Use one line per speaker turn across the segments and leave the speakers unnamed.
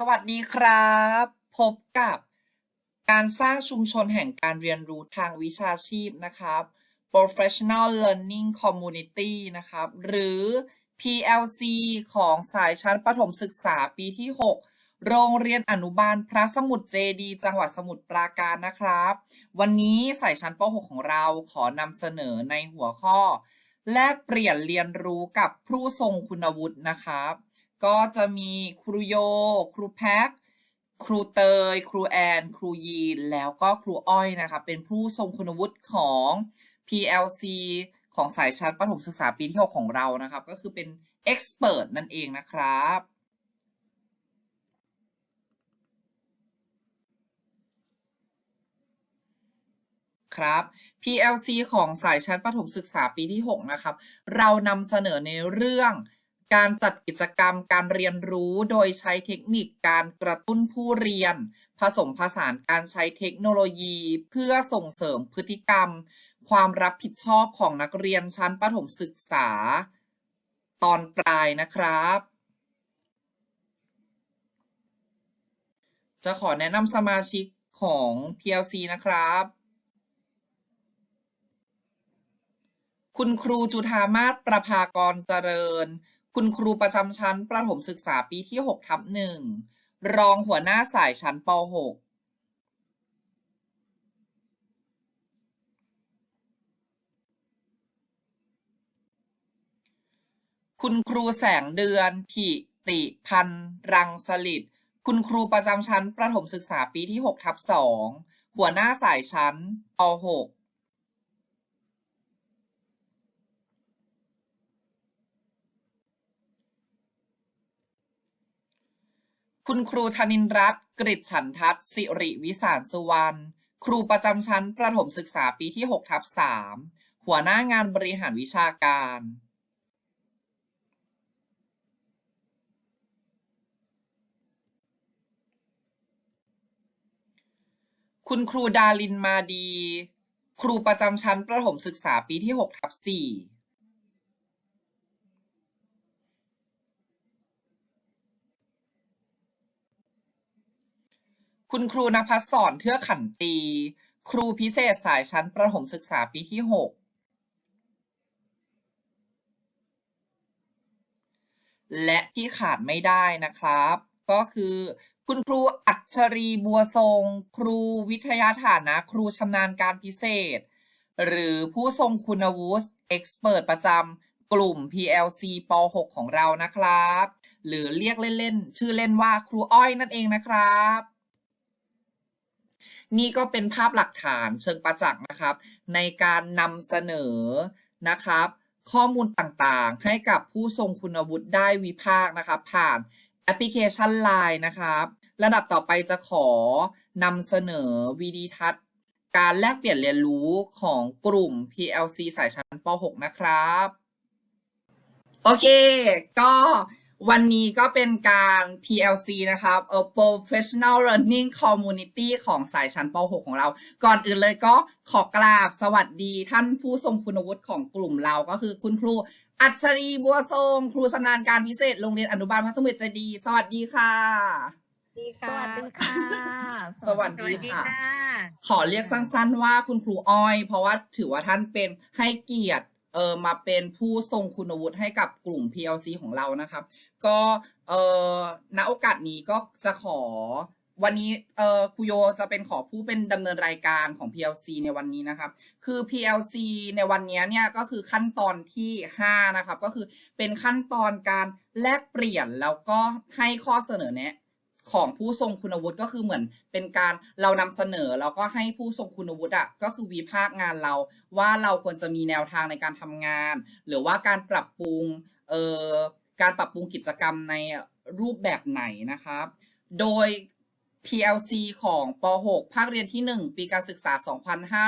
สวัสดีครับ พบกับการสร้างชุมชนแห่งการเรียนรู้ทางวิชาชีพนะครับ Professional Learning Community นะครับ หรือ PLC ของสายชั้นประถมศึกษาปีที่ 6 โรงเรียนอนุบาลพระสมุทรเจดี จังหวัดสมุทรปราการนะครับ วันนี้สายชั้นป .6 ของเราขอนำเสนอในหัวข้อ แลกเปลี่ยนเรียนรู้กับผู้ทรงคุณวุฒินะครับ ก็จะมีครูโย ครูแพ็คครูเตย ครูแอน ครูยีน แล้วก็ครูอ้อยนะคะ เป็นผู้ทรงคุณวุฒิของ PLC ของสายชั้นประถมศึกษาปีที่6ของเรานะครับ ก็คือเป็น Expert นั่นเองนะครับครับ PLC ของสายชั้นประถมศึกษาปีที่ 6 นะครับ เรานำเสนอในเรื่อง การจัดกิจกรรมการเรียนรู้โดยใช้เทคนิคการกระตุ้นผู้เรียน ผสมผสานการใช้เทคโนโลยี เพื่อส่งเสริมพฤติกรรม ความรับผิดชอบของนักเรียนชั้นประถมศึกษา ตอนปลายนะครับ จะขอแนะนำสมาชิกของ PLC นะครับ คุณครูจุธามาศประภากรเจริญ คุณครูประจำชั้นประถมศึกษาปีที่6ทับหนึ่งรองหัวหน้าสายชั้นป .6 คุณครูแสงเดือนถิติพันรังสลิดคุณครูประจำชั้นประถมศึกษาปีที่6ทับ2หัวหน้าสายชั้นป .6 คุณครูธนินรัตน์กริจฉันทัศสิริวิสารสุวรรณครูประจำชั้นประถมศึกษาปีที่6ทับ3หัวหน้างานบริหารวิชาการ คุณครูดารินมาดี ครูประจำชั้นประถมศึกษาปีที่6ทับ4 คุณครูนภัสสอนเทือกขันตี ครูพิเศษสายชั้นประถมศึกษาปีที่6และที่ขาดไม่ได้นะครับ ก็คือคุณครูอัจฉรีบัวทรง ครูวิทยาฐานะ ครูชำนาญการพิเศษ หรือผู้ทรงคุณวุฒิเอ็กซ์เประจำกลุ่ม PLC ป .6 ของเรานะครับ หรือเรียกเล่น ๆ ชื่อเล่นว่าครูอ้อยนั่นเองนะครับ นี่ก็เป็นภาพหลักฐานเชิงประจักษ์นะครับ ในการนำเสนอนะครับ ข้อมูลต่างๆ ให้กับผู้ทรงคุณวุฒิได้วิพากษ์นะครับ ผ่านแอปพลิเคชัน Line นะครับ ระดับต่อไปจะขอนำเสนอวิดีทัศน์ การแลกเปลี่ยนเรียนรู้ของกลุ่ม PLC สายชั้นป .6 นะครับ โอเค ก็ วันนี้ก็เป็นการ PLC นะครับเอ่อ Professional Learning Community ของสายชั้นป .6 ของเรา ก่อนอื่นเลยก็ขอกราบสวัสดีท่านผู้ทรงคุณวุฒิของกลุ่มเราก็คือคุณครู อัจฉรีบัวทรงครูชำนาญการพิเศษโรงเรียนอนุบาลพระสมุทรเจดีย์สวัสดีค่ะ
สวัสดี
ส
ค่ะ
วัสดีค่ะ
สวัสดี
สวัสดี
ค่ะ
ค่ะ
ขอเรียกสั้นๆว่าคุณครูอ้อย เพราะว่าถือว่าท่านเป็นให้เกียรติเออมาเป็นผู้ทรงคุณวุฒิให้กับกลุ่ม PLC ของเรานะครับ ก็เออณโอกาสนี้ก็จะขอวันนี้เออครูโยจะเป็นขอผู้เป็นดำเนินรายการของ PLC ในวันนี้นะครับ คือ PLC ในวันนี้เนี่ยก็คือขั้นตอนที่ 5 นะครับ ก็คือเป็นขั้นตอนการแลกเปลี่ยนแล้วก็ให้ข้อเสนอแนะของผู้ทรงคุณวุฒิก็คือเหมือนเป็นการเรานำเสนอแล้วก็ให้ผู้ทรงคุณวุฒิอะก็คือวิพากษ์งานเราว่าเราควรจะมีแนวทางในการทำงาน หรือว่าการปรับปรุงเอ่อ การปรับปรุงกิจกรรมในรูปแบบไหนนะครับ โดย PLC ของป .6 ภาคเรียนที่ 1 ปีการศึกษา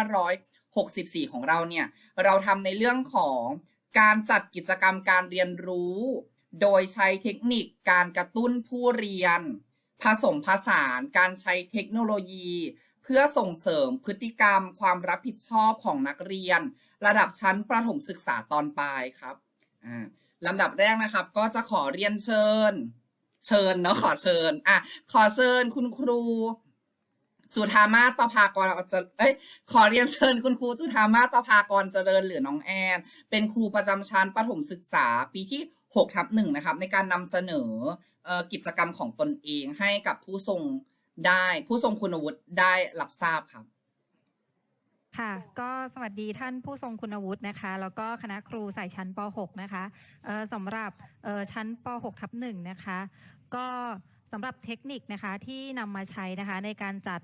2564 ของเราเนี่ย เราทำในเรื่องของการจัดกิจกรรมการเรียนรู้ โดยใช้เทคนิคการกระตุ้นผู้เรียน ผสมผสานการใช้เทคโนโลยี เพื่อส่งเสริมพฤติกรรม ความรับผิดชอบของนักเรียน ระดับชั้นประถมศึกษาตอนปลายครับอ่า ลำดับแรกนะครับ ก็จะขอเรียนเชิญ เชิญเนาะขอเชิญอะขอเชิญคุณครู จุธามาศประภากรจะเอ้ยขอเรียนเชิญคุณครูจุธามาศประภากรเจริญหรือน้องแอน เป็นครูประจำชั้นประถมศึกษาปีที่หกทับหนึ่งนะครับ ในการนำเสนอกิจกรรมของตนเองให้กับผู้ทรงได้ผู้ทรงคุณวุฒิได้รับทราบครับ
ค่ะ ก็สวัสดีท่านผู้ทรงคุณวุฒินะคะ แล้วก็คณะครูสายชั้นป .6 นะคะสำหรับชั้นป .6 ทับหนึ่งนะคะ ก็สำหรับเทคนิคนะคะที่นำมาใช้นะคะในการจัด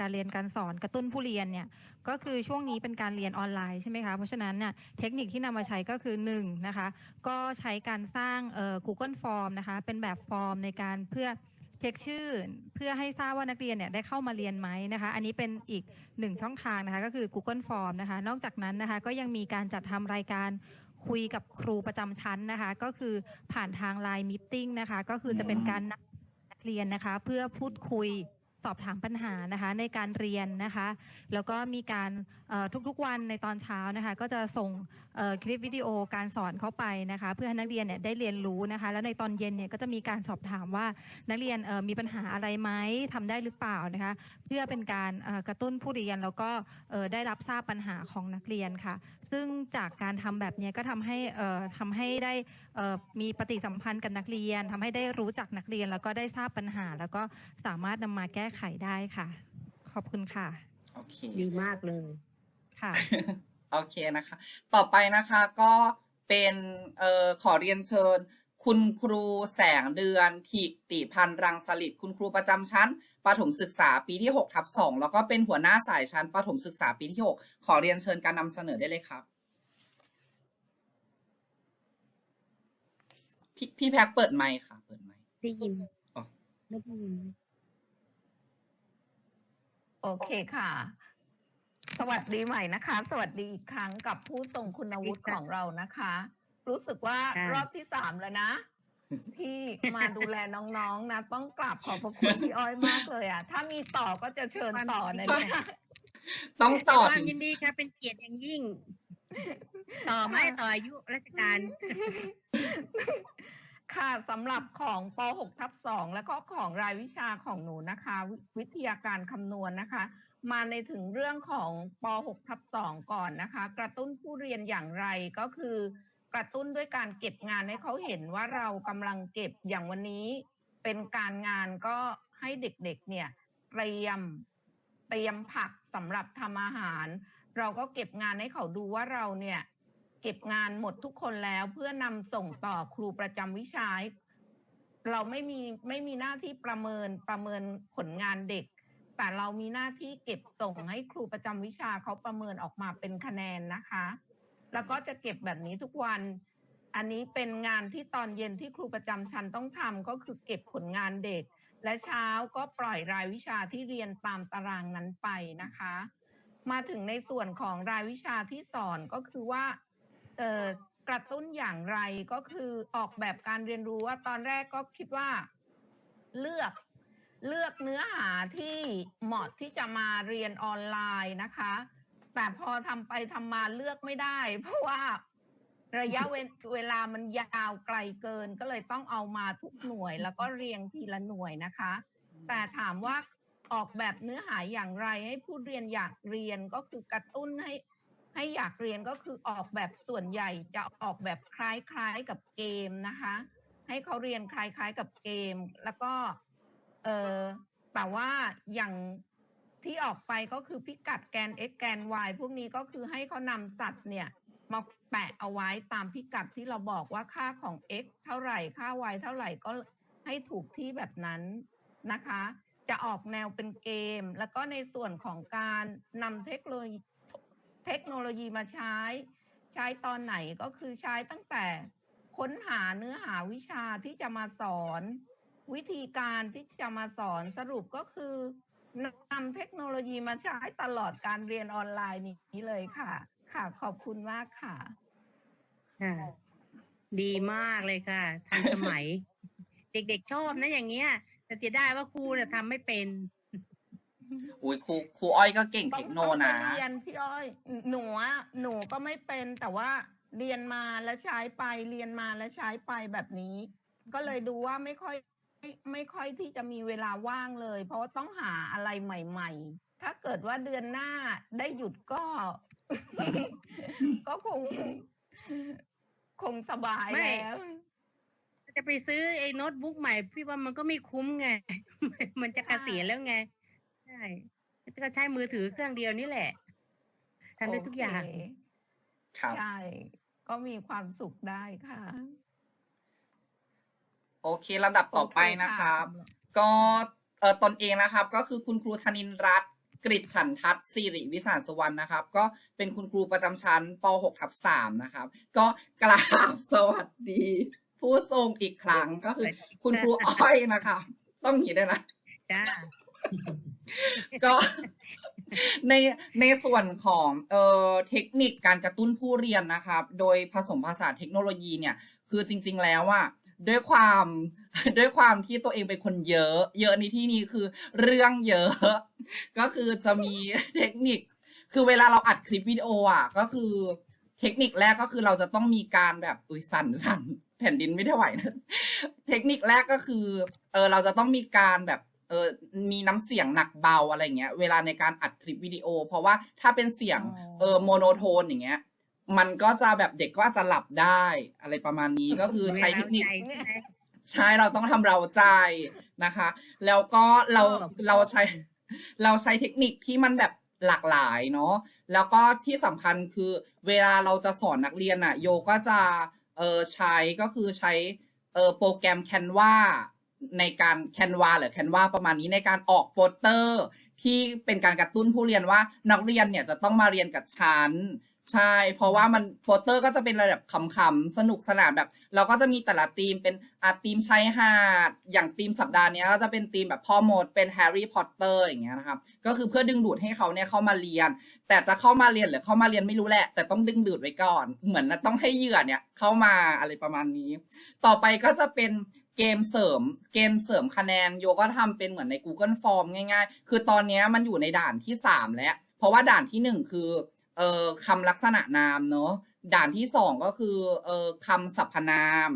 การเรียนการสอนกระตุ้นผู้เรียนเนี่ยก็คือช่วงนี้เป็นการเรียนออนไลน์ใช่ไหมคะเพราะฉะนั้นเนี่ยเทคนิคที่นำมาใช้ก็คือหนึ่งนะคะก็ใช้การสร้าง Google Form นะคะเป็นแบบฟอร์มในการเพื่อ เช็คชื่อเพื่อให้ทราบว่านักเรียนเนี่ยได้เข้ามาเรียนไหมนะคะ อันนี้เป็นอีกหนึ่งช่องทางนะคะ ก็คือ Google Form นะคะ นอกจากนั้นนะคะก็ยังมีการจัดทำรายการคุยกับครูประจำชั้นนะคะ ก็คือผ่านทาง Line Meeting นะคะ ก็คือจะเป็นการนัดนักเรียนนะคะ เพื่อพูดคุย สอบถามปัญหานะคะในการเรียนนะคะ แล้วก็มีการทุกๆวันในตอนเช้านะคะ ก็จะส่งคลิปวิดีโอการสอนเข้าไปนะคะ เพื่อให้นักเรียนเนี่ยได้เรียนรู้นะคะ แล้วในตอนเย็นเนี่ยก็จะมีการสอบถามว่านักเรียนมีปัญหาอะไรไหมทำได้หรือเปล่านะคะ เพื่อเป็นการกระตุ้นผู้เรียนแล้วก็ได้รับทราบปัญหาของนักเรียนค่ะ ซึ่งจากการทำแบบนี้ก็ทำให้เอ่อทำให้ได้มีปฏิสัมพันธ์กับนักเรียนทำให้ได้รู้จักนักเรียน แล้วก็ได้ทราบปัญหา แล้วก็สามารถนำมาแก้ไขได้ค่ะ ขอบคุณค่ะ
โอเค
ดีมากเลย
ค่ะ
โอเคนะคะ ต่อไปนะคะก็เป็นเอ่อขอเรียนเชิญ คุณครูแสงเดือนทิติพันธ์รังสลิดคุณครูประจำชั้นประถมศึกษาปีที่6ทับ2แล้วก็เป็นหัวหน้าสายชั้นประถมศึกษาปีที่ 6 ขอเรียนเชิญการนำเสนอได้เลยครับ พี่พี่แพ็คเปิดไมค์ค่ะ เปิดไมค์
ได้ยิน
อ๋อ
ไม่ได้ยิน
โอเคค่ะ สวัสดีใหม่นะคะ สวัสดีอีกครั้งกับผู้ทรงคุณวุฒิของเรานะคะ รู้สึกว่า
ค่ะ
รอบที่สามแล้วนะ ที่มาดูแลน้องๆนะ ต้องกราบขอบพระคุณพี่อ้อยมากเลยอะ ถ้ามีต่อก็จะเชิญต่อนะเนี่ย
ต้องต่อ
ควา
ถึ
ม
ง
ยินดีค่ะเป็นเกียรติอย่างยิ่ง ต่อไม่ต่ออายุราชการ
ค่ะสำหรับของป .6 ทับ2แล้วก็ของรายวิชาของหนูนะคะ วิวิทยาการคำนวณนะคะ มาในถึงเรื่องของป .6 ทับ2ก่อนนะคะ กระตุ้นผู้เรียนอย่างไรก็คือกระตุ้นด้วยการเก็บงานให้เขาเห็นว่าเรากำลังเก็บอย่างวันนี้ เป็นการงานก็ให้เด็กๆเนี่ยเตรียมเตรียมผักสำหรับทำอาหาร เราก็เก็บงานให้เขาดูว่าเราเนี่ย เก็บงานหมดทุกคนแล้วเพื่อนำส่งต่อครูประจำวิชา เราไม่มีไม่มีหน้าที่ประเมินประเมินผลงานเด็ก แต่เรามีหน้าที่เก็บส่งให้ครูประจำวิชาเขาประเมินออกมาเป็นคะแนนนะคะ แล้วก็จะเก็บแบบนี้ทุกวัน อันนี้เป็นงานที่ตอนเย็นที่ครูประจำชั้นต้องทำก็คือเก็บผลงานเด็ก และเช้าก็ปล่อยรายวิชาที่เรียนตามตารางนั้นไปนะคะ มาถึงในส่วนของรายวิชาที่สอนก็คือว่า เอ่อกระตุ้นอย่างไรก็คือออกแบบการเรียนรู้ว่าตอนแรกก็คิดว่าเลือกเลือกเนื้อหาที่เหมาะที่จะมาเรียนออนไลน์นะคะ แต่พอทำไปทำมาเลือกไม่ได้ เพราะว่าระยะเวลามันยาวไกลเกินก็เลยต้องเอามาทุกหน่วย แล้วก็เรียงทีละหน่วยนะคะ แต่ถามว่าออกแบบเนื้อหาอย่างไรให้ผู้เรียนอยากเรียนก็คือกระตุ้นให้ ให้อยากเรียนก็คือออกแบบส่วนใหญ่จะออกแบบคล้ายๆกับเกมนะคะ ให้เขาเรียนคล้ายๆกับเกม แล้วก็เออแต่ว่าอย่างที่ออกไปก็คือพิกัดแกน x แกน y พวกนี้ก็คือให้เขานำสัตว์เนี่ยมาแปะเอาไว้ตามพิกัดที่เราบอกว่าค่าของ x เท่าไหร่ค่า y เท่าไหร่ก็ให้ถูกที่แบบนั้นนะคะ จะออกแนวเป็นเกม แล้วก็ในส่วนของการนำเทคโนโลยี เทคโนโลยีมาใช้ ใช้ตอนไหนก็คือใช้ตั้งแต่ค้นหาเนื้อหาวิชาที่จะมาสอน วิธีการที่จะมาสอนสรุปก็คือนำเทคโนโลยีมาใช้ตลอดการเรียนออนไลน์นี้เลยค่ะ ค่ะขอบคุณมากค่ะ
ค่ะดีมากเลยค่ะ ทันสมัย เด็กๆชอบนะอย่างเงี้ยแต่เสียดายว่าครูเนี่ยทำไม่เป็น
อุ้ยครูครูอ้อยก็เก่ง
ต้
เท
อง
คโน
ต้องไป
นะ
เรียนพี่อ้อย หนูอะหนูก็ไม่เป็นแต่ว่าเรียนมาแล้วใช้ไปเรียนมาแล้วใช้ไปแบบนี้ ก็เลยดูว่าไม่ค่อยไม่ค่อยที่จะมีเวลาว่างเลย เพราะว่าต้องหาอะไรใหม่ ๆ ถ้าเกิดว่าเดือนหน้าได้หยุดก็ ก็คง คงสบาย
ไม่
แล้ว
จะไปซื้อไอ้โน้ตบุ๊กใหม่ พี่ว่ามันก็ไม่คุ้มไง มันจะเกษียณแล้วไงใช่ ก็ใช้มือถือเครื่องเดียวนี่แหละทำได้ทุกอย่าง
โเค
ครับ
ใช่ก็มีความสุขได้ค่ะ
โอเคลำดับต่อไปนะครับ ก็เออตนเองนะครับ ก็คือคุณครูธนินรัตน์กริชฉันทัศน์สิริวิสารสวรรณนะครับ ก็เป็นคุณครูประจำชั้นป .6 ทับ3นะครับ ก็กราบสวัสดี ผู้ทรงอีกครั้งก็คือคุณครูอ้อยนะครับต้องอย่างนี้ด้วยนะ
จ้า
ก็ในในส่วนของเอ่อเทคนิคการกระตุ้นผู้เรียนนะครับ โดยผสมผสานเทคโนโลยีเนี่ย คือจริง ๆ แล้วอะด้วยความด้วยความที่ตัวเองเป็นคนเยอะ เยอะในที่นี้คือเรื่องเยอะ ก็คือจะมีเทคนิค คือเวลาเราอัดคลิปวิดีโออะ ก็คือเทคนิคแรกก็คือเราจะต้องมีการแบบอุ้ยสั่นสั่นแผ่นดินไม่ได้ไหวนะเทคนิคแรกก็คือเออเราจะต้องมีการแบบ เออมีน้ำเสียงหนักเบาอะไรเงี้ย เวลาในการอัดคลิปวิดีโอ เพราะว่าถ้าเป็นเสียง
อ๋อ
เออโมโนโทนอย่างเงี้ย มันก็จะแบบเด็กก็อาจจะหลับได้อะไรประมาณนี้ก็คือใช้เทคนิค
ใจใช่ไหม
ใช่เราต้องทำเราใจนะคะ แล้วก็เรา
ชอบ
เราใช้เราใช้เทคนิคที่มันแบบหลากหลายเนาะแล้วก็ที่สำคัญคือเวลาเราจะสอนนักเรียนอะโยก็จะเออใช้ก็คือใช้เออโปรแกรม Canva ในการ Canva หรือ Canva ประมาณนี้ในการออกโปสเตอร์ ที่เป็นการกระตุ้นผู้เรียนว่านักเรียนเนี่ยจะต้องมาเรียนกับฉันใช่ เพราะว่ามันโปสเตอร์ก็จะเป็นระดับขำๆ สนุกสนานแบบ เราก็จะมีแต่ละธีมเป็นอาธีมชายหาด อย่างธีมสัปดาห์นี้ก็จะเป็นธีมแบบพ่อมดเป็นแฮร์รี่พอตเตอร์อย่างเงี้ยนะครับ ก็คือเพื่อดึงดูดให้เขาเนี่ยเข้ามาเรียน แต่จะเข้ามาเรียนหรือเข้ามาเรียนไม่รู้แหละ แต่ต้องดึงดูดไว้ก่อน เหมือนต้องให้เหยื่อเนี่ยเข้ามาอะไรประมาณนี้ ต่อไปก็จะเป็น เกมเสริมเกมเสริมคะแนนโยก็ทำเป็นเหมือนใน Google Form ง่าย ๆ คือตอนนี้มันอยู่ในด่านที่ 3 แล้ว เพราะว่าด่านที่ 1 คือเอ่อคำลักษณะนามเนอะด่านที่ 2 ก็คือเอ่อคำสรรพนาม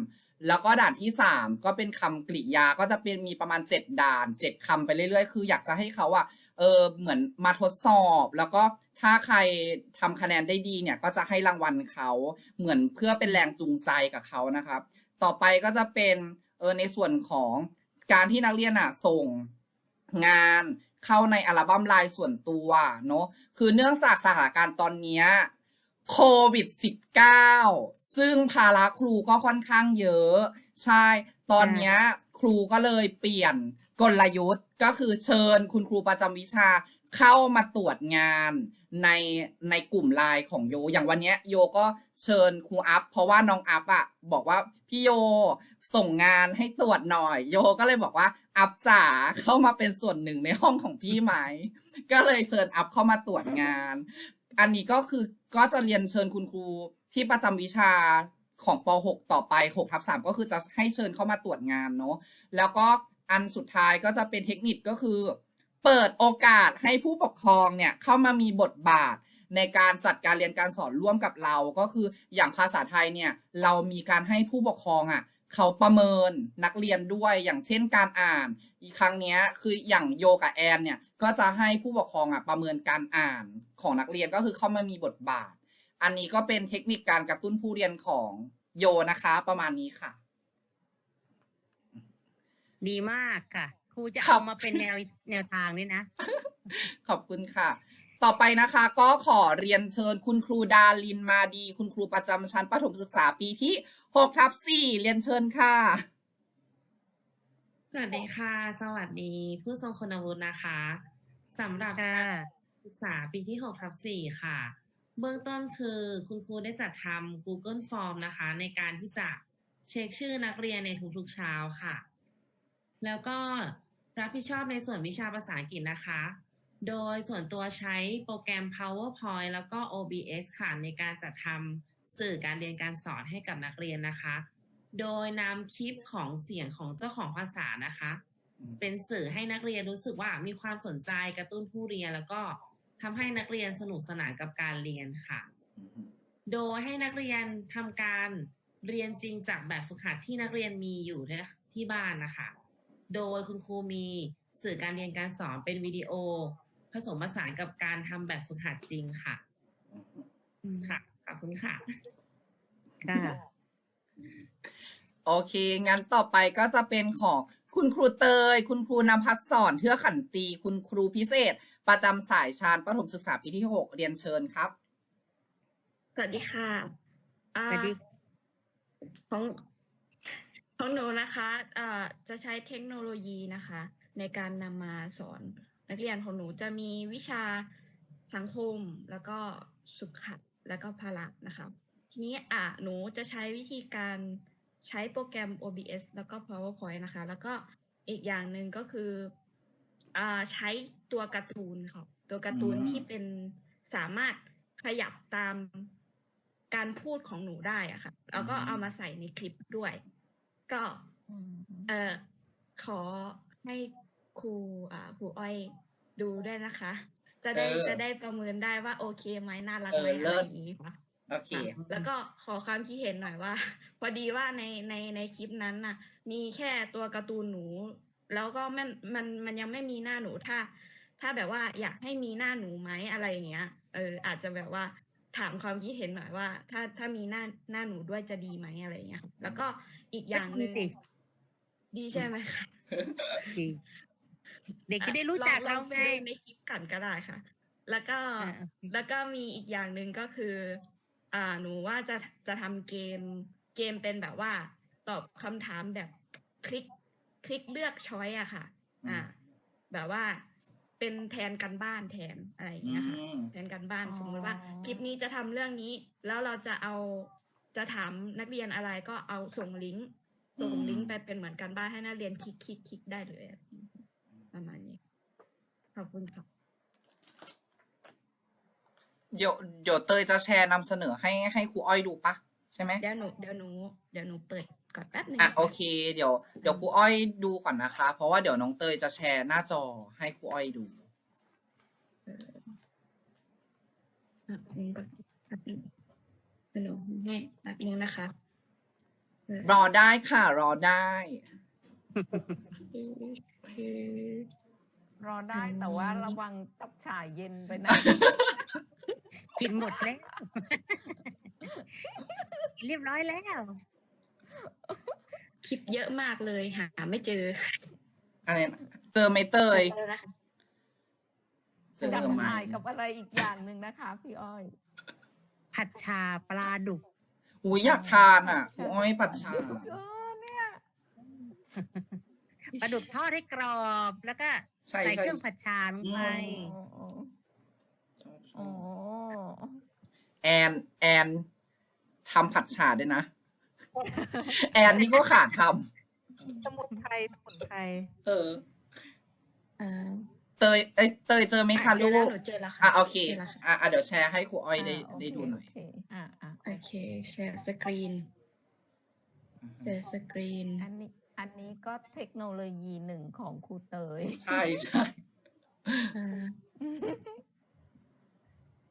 แล้วก็ด่านที่ 3 ก็เป็นคำกริยาก็จะเป็นมีประมาณ 7 ด่าน 7คำไปเรื่อยๆ คืออยากจะให้เขาอะเออเหมือนมาทดสอบ แล้วก็ถ้าใครทำคะแนนได้ดีเนี่ยก็จะให้รางวัลเขาเหมือนเพื่อเป็นแรงจูงใจกับเขานะครับ ต่อไปก็จะเป็น ออในส่วนของการที่นักเรียนอะส่งงานเข้าในอัลบั้มไลน์ส่วนตัวเนาะคือเนื่องจากสถานการณ์ตอนเนี้ยโควิด -19 ซึ่งภาระครูก็ค่อนข้างเยอะ ใช่ ตอนเนี้ยครูก็เลยเปลี่ยนกลยุทธ์ก็คือเชิญคุณครูประจำวิชา เข้ามาตรวจงานในในกลุ่มไลน์ของโย อย่างวันนี้โยก็เชิญครูอัพ เพราะว่าน้องอัพอะบอกว่าพี่โยส่งงานให้ตรวจหน่อย โยก็เลยบอกว่าอัพจ๋าเข้ามาเป็นส่วนหนึ่งในห้องของพี่ไหม ก็เลยเชิญอัพเข้ามาตรวจงาน อันนี้ก็คือก็จะเรียนเชิญคุณครูที่ประจำวิชาของป .6 ต่อไป6ทับ3ก็คือจะให้เชิญเข้ามาตรวจงานเนาะแล้วก็อันสุดท้ายก็จะเป็นเทคนิคก็คือ เปิดโอกาสให้ผู้ปกครองเนี่ยเข้ามามีบทบาทในการจัดการเรียนการสอนร่วมกับเรา ก็คืออย่างภาษาไทยเนี่ยเรามีการให้ผู้ปกครองอะเขาประเมินนักเรียนด้วยอย่างเช่นการอ่าน อีกครั้งเนี้ยคืออย่างโยกับแอนเนี่ยก็จะให้ผู้ปกครองอะประเมินการอ่านของนักเรียนก็คือเข้ามามีบทบาท อันนี้ก็เป็นเทคนิคการกระตุ้นผู้เรียนของโยนะคะ ประมาณนี้ค่ะ
ดีมากค่ะ ครูจะ
ครั
เอา
บ
มาเป็นแนวแนวทางนี่นะ
ขอบคุณค่ะ ต่อไปนะคะ ก็ขอเรียนเชิญคุณครูดาลินมาดี คุณครูประจำชั้นประถมศึกษาปีที่6ทับ4เรียนเชิญค่ะ
สวัสดีค่ะ สวัสดีผู้ทรงคุณวุฒินะคะสำหรับ
ค่ะ
ชั้นศึกษาปีที่6ทับ4ค่ะ เบื้องต้นคือคุณครูได้จัดทำ Google Form นะคะ ในการที่จะเช็คชื่อนักเรียนในทุกๆเช้าค่ะ แล้วก็ รับผิดชอบในส่วนวิชาภาษาอังกฤษนะคะ โดยส่วนตัวใช้โปรแกรม PowerPoint แล้วก็ OBS ค่ะในการจัดทำสื่อการเรียนการสอนให้กับนักเรียนนะคะ โดยนำคลิปของเสียงของเจ้าของภาษานะคะ
อืม
เป็นสื่อให้นักเรียนรู้สึกว่ามีความสนใจกระตุ้นผู้เรียนแล้วก็ทำให้นักเรียนสนุกสนานกับการเรียนค่ะ โดยให้นักเรียนทำการเรียนจริงจากแบบฝึกหัดที่นักเรียนมีอยู่ที่บ้านนะคะ โดยคุณครูมีสื่อการเรียนการสอนเป็นวิดีโอ ผสมผสานกับการทำแบบฝึกหัดจริงค่ะ ค่ะ ขอบคุณค่ะ
ค่ะ
โอเค งั้นต่อไปก็จะเป็นของคุณครูเตย คุณครูนภัสสอนเทือขันตี คุณครูพิเศษ ประจำสายชาญประถมศึกษาปีที่หกเรียนเชิญครับ
สวัสดีค่ะอ่า
สวัสดี
ของ ของหนูนะคะเอ่อจะใช้เทคโนโลยีนะคะ ในการนำมาสอนนักเรียนของหนูจะมีวิชาสังคมแล้วก็สุขะแล้วก็พละนะคะทีนี้อะหนูจะใช้วิธีการใช้โปรแกรม OBS แล้วก็ PowerPoint นะคะ แล้วก็อีกอย่างหนึ่งก็คืออ่าใช้ตัวการ์ตูนค่ะตัวการ์ตูน
อืม
ที่เป็นสามารถขยับตามการพูดของหนูได้อะค่ะแล้วก็เอามาใส่ในคลิปด้วย ก็
อืม
เออขอให้ครูอ่าครูอ้อยดูด้วยนะคะ จะได้
เออ
จะได้ประเมินได้ว่าโอเคไหมน่ารัก
เออ
ไหม
เลิ
อะไร
ศ
อย่างนี้ค่ะ
โอเค
ค่ะแล้วก็ขอความคิดเห็นหน่อยว่า พอดีว่าในในในคลิปนั้นน่ะ มีแค่ตัวการ์ตูนหนู แล้วก็มันมันมันยังไม่มีหน้าหนูถ้า ถ้าแบบว่าอยากให้มีหน้าหนูไหมอะไรอย่างเงี้ยเอออาจจะแบบว่าถามความคิดเห็นหน่อยว่า ถ้าถ้ามีหน้าหน้าหนูด้วยจะดีไหมอะไรอย่างเงี้ยค่ะแล้วก็ อีกอย่างหนึ่ง
ดีสิ
ดีใช่ไหมคะ
ดีเด็กจะได้รู้จัก
ล
เรา
อง
ไง
ดูในคลิปก่อนก็ได้ค่ะ แล้วก็
อ่า
แล้วก็มีอีกอย่างหนึ่งก็คือ อ่าหนูว่าจะจะทำเกมเกมเป็นแบบว่า ตอบคำถามแบบคลิกคลิกเลือกช้อยอะค่ะ อ่า แบบว่าเป็นแทนกันบ้านแทนอะไรอย่าง
อื
เงี้ยค่ะ
ม
แทนกันบ้าน
อ๋อ
สมมติว่า คลิปนี้จะทำเรื่องนี้ แล้วเราจะเอา จะถามนักเรียนอะไรก็เอาส่งลิงก์ส่ง
อืม
ลิงก์ไปเป็นเหมือนกันบ้านให้นักเรียนคลิกคลิกคลิกได้เลยอะประมาณนี้ ขอบคุณค่ะ
เดี๋ยวเดี๋ยวเตยจะแชร์นำเสนอให้ให้ครูอ้อยดูปะใช่ไหม
เดี๋ยวหนูเดี๋ยวหนูเดี๋ยวหนูเปิดก่อนแป๊บหนึง
อะ
นะคะ
โอเคเดี๋ยวเดี๋ยวครูอ้อยดูก่อนนะคะ เพราะว่าเดี๋ยวน้องเตยจะแชร์หน้าจอให้ครูอ้อยดู
อะนี่ก่อนแป๊บหนึงเดี๋ยว หนูให้แป๊บหนึงนะคะเออ
รอได้ค่ะ รอได้
คือ
รอได้แต่ว่าระวังจับฉ่ายเย็นไปนะ
กินหมดแล้วเรียบร้อยแล้ว
คลิปเยอะมากเลยหาไม่เจอ
อะไรนะเจอไหมเตย
เจอนะคะ
เจอ
จับ
ไหม
ฉ่ายกับอะไรอีกอย่างหนึ่งนะคะ พี่อ้อย
ผัดชาปลาดุก
อุ้ยอยากทานอะครูอ้อยปัดชา
เออเนี่ย
ปลาดุกทอดให้กรอบแล้วก็
ใช่
ใส่
ใช่
เครื่องผัดชาลงไป
อื
โอ้
ชอบช
โอ้
อบแอนแอนทำผัดฉาด้วยนะ แอนนี่ก็ขาดท
สมุนไพรสมุนไพรำ
เออ
เออ
เตยเอ้ยเตยเจอไหมคะ
เจ
ลู
อแล้ว
ก
หนูเจอแล้วค่ะ
อะโอเค
จอแล้วค่ะ
อะอะเดี๋ยวแชร์ให้ครูอ้อยได้า
โเค
ได้ดูหน่อย
โเคอะอะ
โอเคแชร์สกรีนแชร์สกรีน
อันนี้อันนี้ก็เทคโนโลยีหนึ่งของครูเตย
ใช่ใช่
อ่า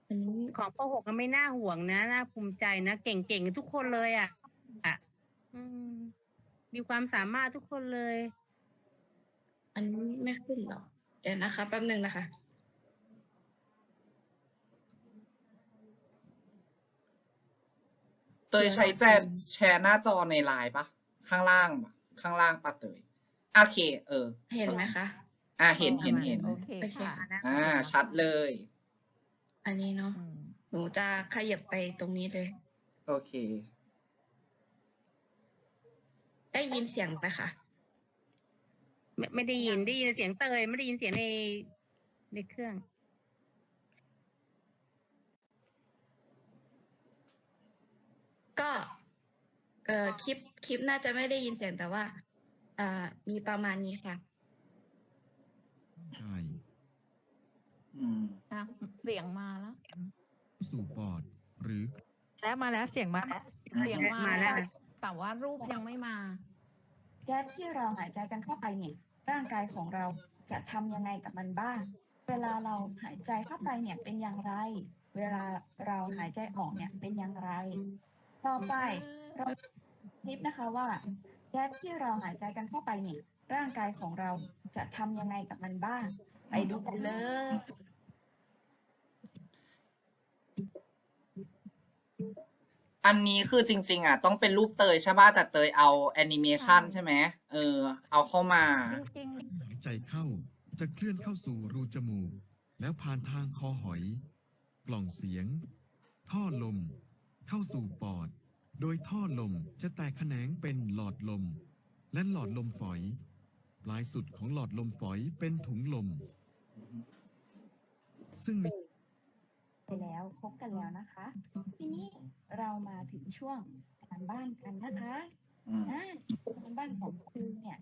อันนี้
ของป .6 ก็ไม่น่าห่วงนะ น่าภูมิใจนะ เก่งๆกันทุกคนเลยอะอะอืมมีความสามารถทุกคนเลย
อันนี้ไม่ขึ้นหรอก เดี๋ยวนะคะแป๊บหนึ่งนะคะ
เตยใช้แจแชร์หน้าจอในไลน์ปะข้างล่างปะข้างล่างปะเตยโอเค เออ
เห็นไหมคะ
อะเห็นเห็นเห็น
โอเค
โอเค
ค่ะ
ค่ะ
อ่า ชัดเลย
อันนี้เนาะ
อืม
หนูจะขยับไปตรงนี้เลย
โอเค
ได้ยินเสียงไหมคะ
ไม่ไม่ได้ยินได้ยินเสียงเตยไม่ได้ยินเสียงในในเครื่อง
ก็เอ่อคลิปคลิปน่าจะไม่ได้ยินเสียงแต่ว่าอ่ามีประมาณนี้ค่ะ
ใช่
อืม
อะเสียงมาแล้ว
สู่ปอด หรือ
แล้วมาแล้วเสียงมาแล้ว
เสียงมา
มาแล้ว
แต่ว่ารูปยังไม่มา
แก๊สที่เราหายใจกันเข้าไปเนี่ยร่างกายของเราจะทำยังไงกับมันบ้าง เวลาเราหายใจเข้าไปเนี่ยเป็นอย่างไร เวลาเราหายใจออกเนี่ยเป็นอย่างไร ต่อไปเราคลิปนะคะว่าแก๊สที่เราหายใจกันเข้าไปเนี่ยร่างกายของเราจะทำยังไงกับมันบ้าง ไปดูกันเลย
อันนี้คือจริง ๆ อะ ต้องเป็นรูปเตยใช่ป่ะแต่เตยเอาแอนิเมชัน
ใช่
ใช่ไหมเออ เอาเข้ามา
จริงๆ
หายใจเข้าจะเคลื่อนเข้าสู่รูจมูก แล้วผ่านทางคอหอย กล่องเสียง ท่อลม เข้าสู่ปอด โดยท่อลมจะแตกแขนงเป็นหลอดลม และหลอดลมฝอย ปลายสุดของหลอดลมฝอยเป็นถุงลม ซึ่งมี
ไป แล้วพบกันแล้วนะคะ ทีนี้เรามาถึงช่วงการบ้านกันนะคะ
อืม
อ่าการบ้านของครูเนี่ย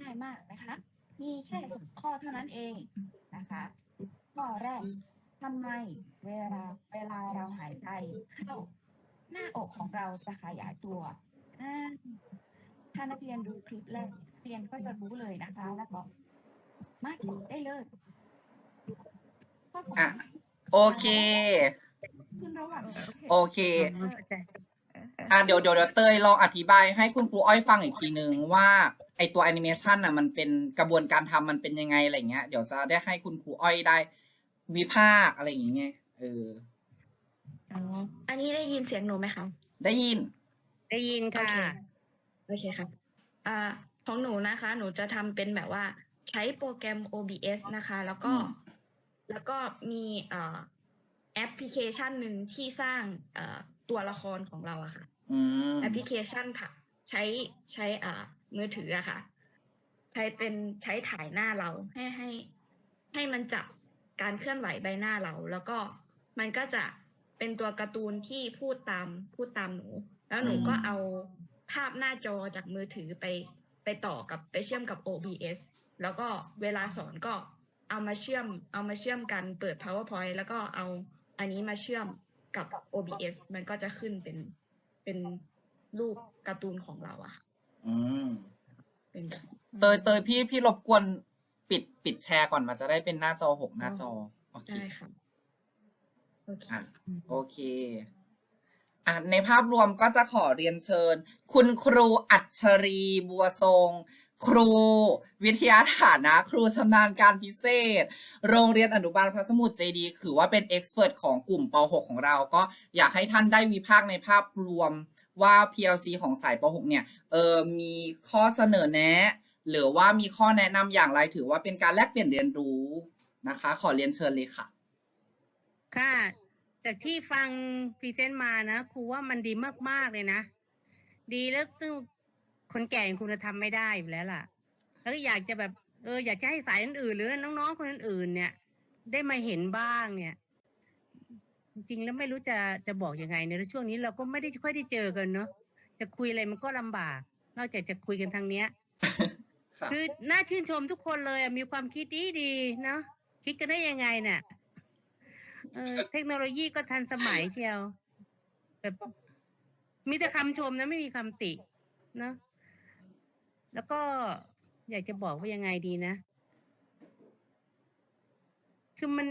ง่ายมากนะคะ มีแค่สองข้อเท่านั้นเองนะคะ ข้อแรกทำไมเวลาเวลาเราหายใจเข้าหน้าอกของเราจะขยายตัวอ่าถ้านักเรียนดูคลิปแรกนักเรียนก็จะรู้เลยนะคะ แล้วก็มาตอบได้เลยข้อสอง
อะ โอเค
ขึ้นระหว่าง
โอเค
เข้าใจ
อะเดี๋ยวเดี๋ยวเดี๋ยวเตยลองอธิบายให้คุณครูอ้อยฟังอีกทีนึงว่าไอตัวแอนิเมชันอะมันเป็นกระบวนการทำมันเป็นยังไงอะไรเงี้ย เดี๋ยวจะได้ให้คุณครูอ้อยได้วิพากษ์อะไรอย่างเงี้ยเออ
อ๋ออันนี้ได้ยินเสียงหนูไหมคะ
ได้ยิน
ได้ยินค่ะ
โอเคครับอ่าของหนูนะคะ หนูจะทำเป็นแบบว่าใช้โปรแกรม OBS นะคะ แล้วก็
อืม
แล้วก็มีเอ่อแอปพลิเคชันหนึ่งที่สร้างเอ่อตัวละครของเราอะค่ะ
อืม
แอปพลิเคชันค่ะ ใช้ใช้อ่ามือถืออะค่ะ ใช้เป็นใช้ถ่ายหน้าเราให้ให้ ให้มันจับการเคลื่อนไหวใบหน้าเรา แล้วก็มันก็จะเป็นตัวการ์ตูนที่พูดตามพูดตามหนู แล้วหนูก็
อืม
เอาภาพหน้าจอจากมือถือไปไปต่อกับไปเชื่อมกับ OBS แล้วก็เวลาสอนก็ เอามาเชื่อมเอามาเชื่อมกันเปิด PowerPoint แล้วก็เอาอันนี้มาเชื่อมกับ OBS มันก็จะขึ้นเป็นเป็นรูปการ์ตูนของเราอะค่ะ
อืม
เป็นแบบ
เตยเตยพี่พี่รบกวนปิดปิดแชร์ก่อนมันจะได้เป็นหน้าจอหกหน้าจอโอเค
ได้ค่ะโอเค
อะ โอเคอะในภาพรวมก็จะขอเรียนเชิญ คุณครูอัจฉรีบัวทรง ครูวิทยาฐานะ ครูชำนาญการพิเศษ โรงเรียนอนุบาลพระสมุทรเจดีถือว่าเป็นเอ็กซ์เพรสของกลุ่มป .6 ของเรา ก็อยากให้ท่านได้วิพากษ์ในภาพรวมว่า PLC ของสายป .6 เนี่ยเออมีข้อเสนอแนะ หรือว่ามีข้อแนะนำอย่างไรถือว่าเป็นการแลกเปลี่ยนเรียนรู้นะคะ ขอเรียนเชิญเลยค่ะ
ค่ะ จากที่ฟังพรีเซนต์มานะครูว่ามันดีมาก ๆ เลยนะ ดีแล้วซึ่ง คนแก่อย่างคุณจะทำไม่ได้อยู่แล้วล่ะ แล้วก็อยากจะแบบ เอออยากจะให้สายอื่นๆหรือน้องๆคนอื่นๆเนี่ย ได้มาเห็นบ้างเนี่ย จริงๆแล้วไม่รู้จะจะบอกยังไงในยช่วงนี้เราก็ไม่ได้ค่อยได้เจอกันเนาะจะคุยอะไรมันก็ลำบาก นอกจากจะคุยกันทางเนี้ย
ค่ะ
คือน่าชื่นชมทุกคนเลยอะมีความคิดดีดีๆเนาะคิดกันได้ยังไงเนี่ยเออเทคโนโลยีก็ทันสมัยเชียวแบบมีแต่คำชมนะไม่มีคำติ เนาะ แล้วก็อยากจะบอกว่ายังไงดีนะ คือมัน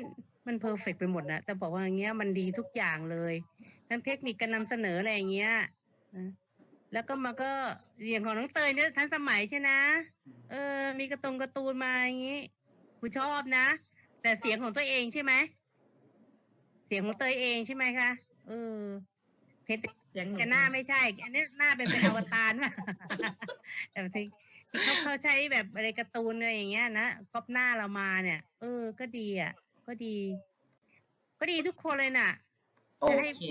มันเพอร์เฟกไปหมดนะแต่บอกว่าอย่างเงี้ยมันดีทุกอย่างเลย ทั้งเทคนิคการนำเสนออะไรอย่างเงี้ยแล้วก็มาก็อย่างของน้องเตยเนี่ยทันสมัยใช่นะ เออ มีกระตงกร์ตูนมาอย่างงี้กูชอบนะ แต่เสียงของตัวเองใช่ไหม เสียงของเตยเองใช่ไหมคะ เออเพชร
เสียงหนู
แต่หน้าไม่ใช่ อันนี้หน้าเป็นเป็นอวตารว่ะแต่ที่ที่เขาเขาใช้แบบอะไรการ์ตูนอะไรอย่างเงี้ยนะก๊อปหน้าเรามาเนี่ย เออ ก็ดีอะ ก็ดี ก็ดีทุกคนเลยน่ะ
โอเค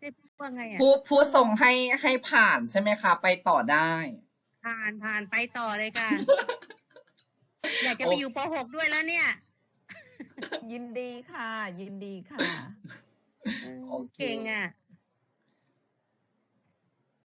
ได้พูดว่าไงอะ
ผู้ผู้ส่งให้ให้ผ่านใช่ไหมคะ ไปต่อได้
ผ่านผ่านไปต่อเลยค่ะ อยากจะไปอยู่ป .6 ด้วยแล้วเนี่ย
ยินดีค่ะ ยินดีค่ะ
เออ
โอเค
เก่งอะ